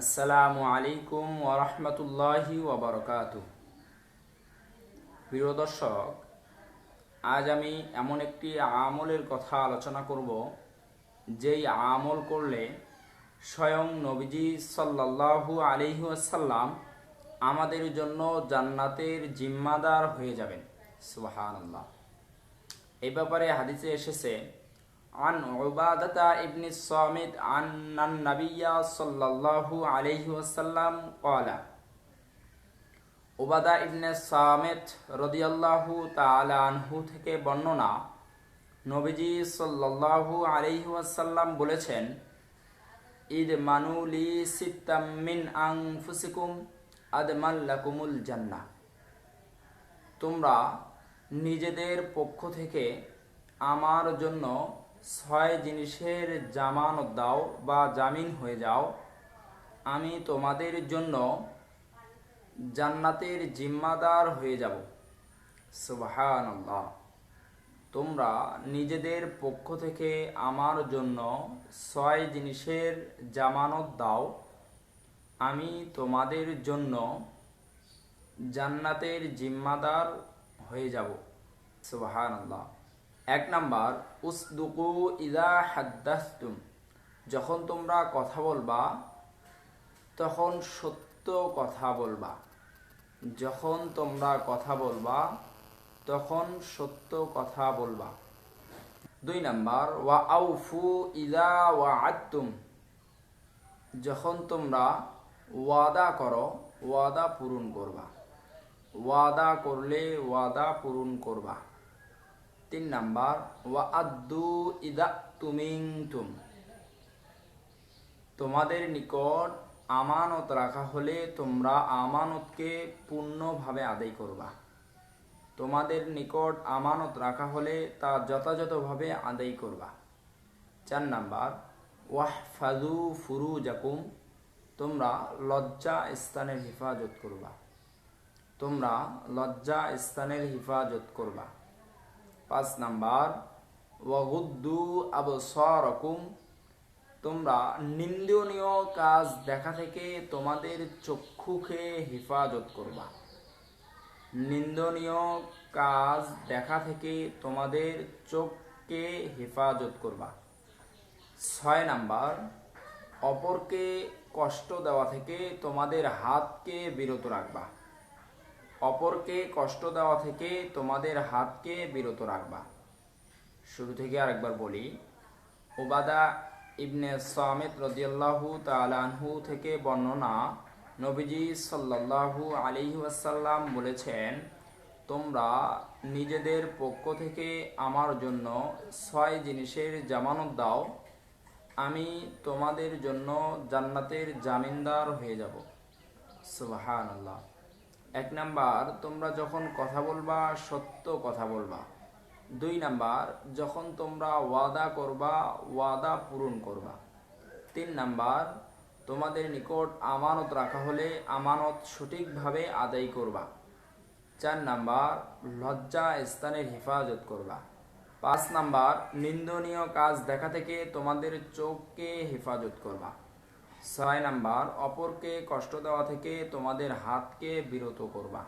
আসসালামু আলাইকুম ওরহমতুল্লাহি ওবরকাত প্রিয় দর্শক, আজ আমি এমন একটি আমলের কথা আলোচনা করব, যেই আমল করলে স্বয়ং নবীজি সাল্লাল্লাহু আলাইহি আসাল্লাম আমাদের জন্য জান্নাতের জিম্মাদার হয়ে যাবেন। সুবহানাল্লাহ। এই ব্যাপারে হাদিসে এসেছে عن عبادة ابن الصامت عن النبي صلى الله عليه وسلم قال ওবাদা ইবনে সামেত রদিয়াল্লাহু তাআলা আনহু থেকে বর্ণনা নবীজি সাল্লাল্লাহু আলাইহি ওয়াসাল্লাম বলেছেন ঈদ মানুলি সিত্তাম মিন আনফুসিকুম আদমাল্লাকুমুল জান্নাহ তোমরা নিজেদের পক্ষ থেকে আমার জন্য ছয় জিনিসের জামানত দাও বা জামিন হয়ে যাও। আমি তোমাদের জন্য জান্নাতের জিম্মাদার হয়ে যাব। সুবাহান তোমরা নিজেদের পক্ষ থেকে আমার জন্য ছয় জিনিসের জামানত দাও। আমি তোমাদের জন্য জান্নাতের জিম্মাদার হয়ে যাব। সুবাহান এক নাম্বার, উসদুকু ইদা হাদ্দাস্তুম। যখন তোমরা কথা বলবা, তখন সত্য কথা বলবা। যখন তোমরা কথা বলবা, তখন সত্য কথা বলবা। দুই নাম্বার, ওয়া আউফু ইদা ওয়া আত্তুম যখন তোমরা ওয়াদা করো, ওয়াদা পূরণ করবা। ওয়াদা করলে ওয়াদা পূরণ করবা। তিন নাম্বার ওয়া আদু ইদা তুমিং তুম তোমাদের নিকট আমানত রাখা হলে তোমরা আমানতকে পূর্ণভাবে আদায় করবা। তোমাদের নিকট আমানত রাখা হলে তা যথাযথভাবে আদায় করবা। চার নাম্বার ওয়াহ ফাজু ফুরু জাকুম তোমরা লজ্জা স্থানের হেফাজত করবা। তোমরা লজ্জা স্থানের হেফাজত করবা। পাঁচ নাম্বার, ওয়াগুদ্দু আবসরকুম তোমরা নিন্দনীয় কাজ দেখা থেকে তোমাদের চক্ষুকে হেফাজত করবা। নিন্দনীয় কাজ দেখা থেকে তোমাদের চোখকে হেফাজত করবা। ছয় নাম্বার, অপরকে কষ্ট দেওয়া থেকে তোমাদের হাতকে বিরত রাখবা। অপরকে কষ্ট দেওয়া থেকে তোমাদের হাতকে বিরত রাখবা। শুরু থেকে আরেকবার বলি ওবাদা ইবনে সামেদ রদিয়াল্লাহু তালানহু থেকে বর্ণনা নবীজি সাল্লাল্লাহু আলিহি ওয়াসাল্লাম বলেছেন, তোমরা নিজেদের পক্ষ থেকে আমার জন্য ছয় জিনিসের জামানত দাও, আমি তোমাদের জন্য জান্নাতের জামিনদার হয়ে যাব। সুবাহান আল্লাহ এক নাম্বার, তোমরা যখন কথা বলবা, সত্য কথা বলবা। দুই নাম্বার, যখন তোমরা ওয়াদা করবা, ওয়াদা পূরণ করবা। তিন নাম্বার, তোমাদের নিকট আমানত রাখা হলে আমানত সঠিকভাবে আদায় করবা। চার নাম্বার, লজ্জা স্থানের হেফাজত করবা। পাঁচ নাম্বার, নিন্দনীয় কাজ দেখা থেকে তোমাদের চোখকে হেফাজত করবা। ছয় নাম্বার, অপরকে কষ্ট দেওয়া থেকে তোমাদের হাতকে বিরত করবা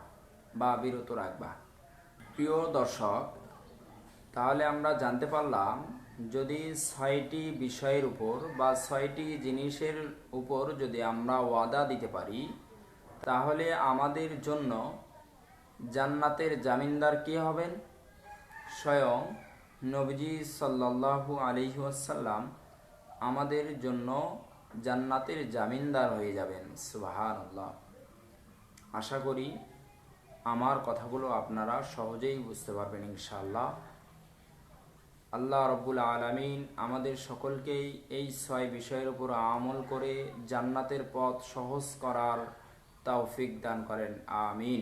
বা বিরত রাখবা। প্রিয় দর্শক, তাহলে আমরা জানতে পারলাম, যদি ছয়টি বিষয়ের উপর বা ছয়টি জিনিসের উপর যদি আমরা ওয়াদা দিতে পারি, তাহলে আমাদের জন্য জান্নাতের জামিনদার কে হবেন? স্বয়ং নবজি সাল্লাল্লাহু আলহি আসাল্লাম আমাদের জন্য জান্নাতের জামিনদার হয়ে যাবেন। সুবাহান আল্লাহ আশা করি আমার কথাগুলো আপনারা সহজেই বুঝতে পারবেন ইনশাল্লাহ আল্লাহ রব্বুল আলমিন আমাদের সকলকেই এই ছয় বিষয়ের উপর আমল করে জান্নাতের পথ সহজ করার তৌফিক দান করেন। আমিন।